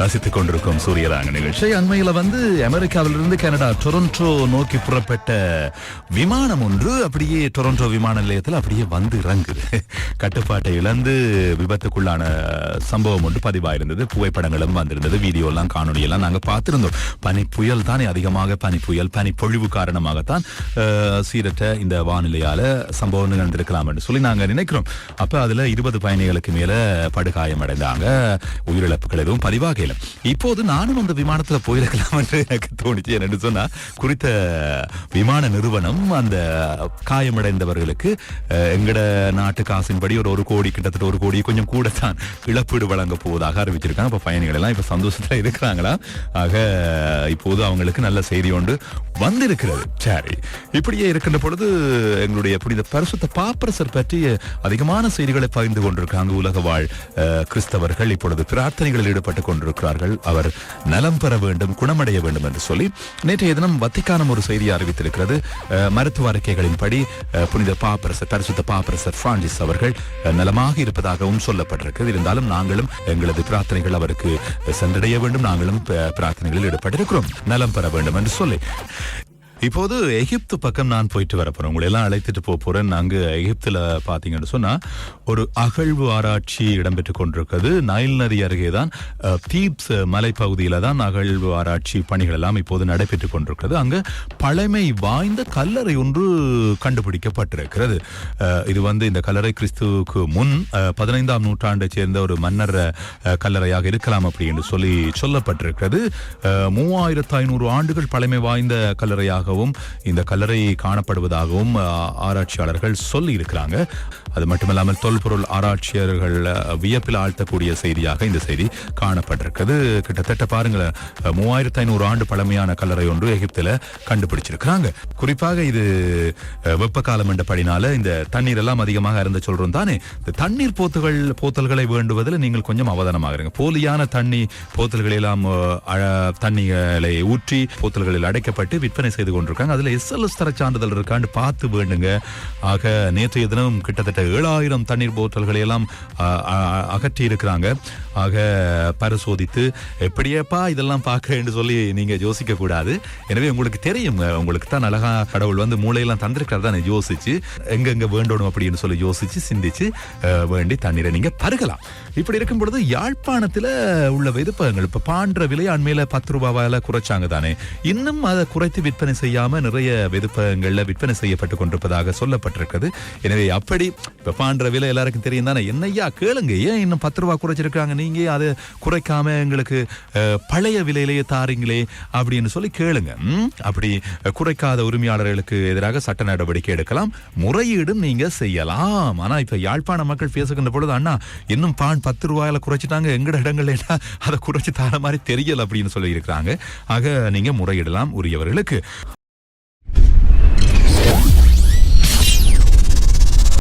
ரசித்துக் கொண்டிருக்கும் சூரியராங்க நிகழ்ச்சி. அண்மையில வந்து அமெரிக்காவிலிருந்து கனடா டொரண்டோ நோக்கி புறப்பட்ட விமானம் ஒன்று அப்படியே டொரண்டோ விமான நிலையத்தில் அப்படியே வந்து இறங்குது. கட்டுப்பாட்டை இழந்து விபத்துக்குள்ளான சம்பவம் ஒன்று பதிவாயிருந்தது. புகைப்படங்களும் வந்திருந்தது. வீடியோ எல்லாம் காணொலி எல்லாம் நாங்க பார்த்திருந்தோம். பனி புயல் தானே அதிகமாக பனி புயல் பனி பொழிவு காரணமாகத்தான் சீரற்ற இந்த வானிலையால சம்பவம் நிகழ்ந்திருக்கலாம் என்று சொல்லி நாங்கள் நினைக்கிறோம். அப்ப அதுல இருபது பயணிகளுக்கு மேல படுகாயம் அடைந்தாங்க உயிரிழப்புகள் எதுவும் பதிவாக பதிவாகல இப்போது நானும் அந்த விமானத்துல போயிருக்கலாம் என்று எனக்கு தோணுச்சு. என்னன்னு சொன்னா குறித்த விமான நிறுவனம் அந்த காயமடைந்தவர்களுக்கு எங்கட நாட்டு காசின்படி ஒரு ஒரு கோடி கிட்டத்தட்ட ஒரு கோடி கொஞ்சம் கூட தான் இழப்பீடு வழங்க போவதாக அறிவிச்சிருக்காங்க. அப்ப பயணிகள் எல்லாம் இப்ப சந்தோஷத்துல இருக்கிறாங்களா? ஆக இப்போது அவங்களுக்கு நல்ல செய்தி ஒன்று வந்திருக்கிறது. சரி. இப்படியே இருக்கின்ற பொழுது எங்களுடைய புனித பரிசுத்த பாப்பரசர் பற்றிய அதிகமான செய்திகளை பகிர்ந்து கொண்டிருக்காங்க உலக வாழ் கிறிஸ்தவர்கள். இப்பொழுது பிரார்த்தனைகளில் ஈடுபட்டுக் இருக்கிறார்கள். அவர் நலம் பெற வேண்டும் குணமடைய வேண்டும் என்று சொல்லி நேற்றைய தினம் வத்திக்கானம் ஒரு செய்தியை அறிவித்திருக்கிறது. மருத்துவ அறிக்கைகளின்படி புனித பாப்பரசர் பரிசுத்த பாப்பரசர் பிரான்சிஸ் அவர்கள் நலமாக இருப்பதாகவும் சொல்லப்பட்டிருக்கிறது. இருந்தாலும் நாங்களும் எங்களது பிரார்த்தனைகள் அவருக்கு சென்றடைய வேண்டும். நாங்களும் பிரார்த்தனைகளில் ஈடுபட்டிருக்கிறோம். நலம் பெற வேண்டும் என்று சொல்லி. இப்போது எகிப்து பக்கம் நான் போயிட்டு வர போறேன். உங்களை எல்லாம் அழைத்துட்டு போக போறேன். அங்கு எகிப்துல பாத்தீங்கன்னு சொன்னா ஒரு அகழ்வு ஆராய்ச்சி இடம்பெற்றுக் கொண்டிருக்கிறது. நைல் நதி அருகே தான் தீப்ஸ் மலைப்பகுதியில தான் அகழ்வு ஆராய்ச்சி பணிகள் எல்லாம் இப்போது நடைபெற்றுக் கொண்டிருக்கிறது. அங்கு பழமை வாய்ந்த கல்லறை ஒன்று கண்டுபிடிக்கப்பட்டிருக்கிறது. இது வந்து இந்த கல்லறை கிறிஸ்துவுக்கு முன் பதினைந்தாம் நூற்றாண்டை சேர்ந்த ஒரு மன்னர் கல்லறையாக இருக்கலாம் அப்படி என்று சொல்லி சொல்லப்பட்டிருக்கிறது. மூவாயிரத்து ஐநூறு ஆண்டுகள் பழமை வாய்ந்த கல்லறையாக இருப்பதாகவும் இந்த கல்லறை காணப்படுவதாகவும் ஆராய்ச்சியாளர்கள் சொல்லி இருக்கிறாங்க அது மட்டுமல்லாமல் தொல்பொருள் ஆராய்ச்சியர்கள் வியப்பில் ஆழ்த்தக்கூடிய செய்தியாக இந்த செய்தி காணப்பட்டிருக்கிறது. கிட்டத்தட்ட பாருங்களேன் மூவாயிரத்தி ஐநூறு ஆண்டு பழமையான கல்லறை ஒன்று எகிப்தில் கண்டுபிடிச்சிருக்கிறாங்க. குறிப்பாக இது வெப்ப காலம் என்றபடினால இந்த தண்ணீர் எல்லாம் அதிகமாக இருந்து சொல்றோம் தானே? இந்த தண்ணீர் போத்துகள் போத்தல்களை வேண்டுவதில் நீங்கள் கொஞ்சம் அவதானமாக இருங்க. போலியான தண்ணி போத்தல்களை எல்லாம் தண்ணிகளை ஊற்றி போத்தல்களில் அடைக்கப்பட்டு விற்பனை செய்து கொண்டிருக்காங்க. அதில் எஸ்எல்எஸ் தர சான்றிதழ் இருக்கான்னு பார்த்து வேண்டுங்க ஆக நேற்றைய தினம் கிட்டத்தட்ட ஏழாயிரம் தண்ணீர் போத்தல்களை எல்லாம் அஹ், அகற்றி இருக்கிறாங்க. ஆக பரிசோதித்து எப்படியேப்பா இதெல்லாம் பார்க்கறேன்னு சொல்லி நீங்க யோசிக்க கூடாது. எனவே உங்களுக்கு தெரியும் உங்களுக்கு தான் அழகா கடவுள் வந்து மூளையெல்லாம் தந்திருக்கிறார் தானே யோசிச்சு எங்கெங்க வேண்டணும் அப்படின்னு சொல்லி யோசிச்சு சிந்திச்சு வேண்டி தண்ணீரை நீங்க பருகலாம் இப்படி இருக்கும் பொழுது யாழ்ப்பாணத்துல உள்ள விருப்பங்கள் இப்ப பாண்ட விலை அண்மையில பத்து ரூபாவால குறைச்சாங்க தானே. இன்னும் அதை குறைத்து விற்பனை செய்யாம நிறைய விருப்பங்கள்ல விற்பனை செய்யப்பட்டு கொண்டிருப்பதாக சொல்லப்பட்டிருக்கிறது. எனவே அப்படி இப்ப பாண்ட விலை எல்லாருக்கும் தெரியும் தானே. என்னையா கேளுங்க ஏன் இன்னும் பத்து ரூபா குறைச்சிருக்காங்க நீ? நீங்க அதை குறைக்காம எங்களுக்கு பழைய விலையிலேயே தாரீங்களே அப்படின்னு சொல்லி கேளுங்க. அப்படி குறைக்காத உரிமையாளர்களுக்கு எதிராக சட்ட நடவடிக்கை எடுக்கலாம். முறையீடும் நீங்க செய்யலாம். ஆனா இப்ப யாழ்ப்பாண மக்கள் பேசுகின்ற பொழுது அண்ணா இன்னும் பான் பத்து ரூபாயில குறைச்சிட்டாங்க. எங்கட இடங்கள்ல எல்லாம் அதை குறைச்சு தர மாதிரி தெரியல அப்படின்னு சொல்லி இருக்கிறாங்க ஆக நீங்க முறையிடலாம் உரியவர்களுக்கு.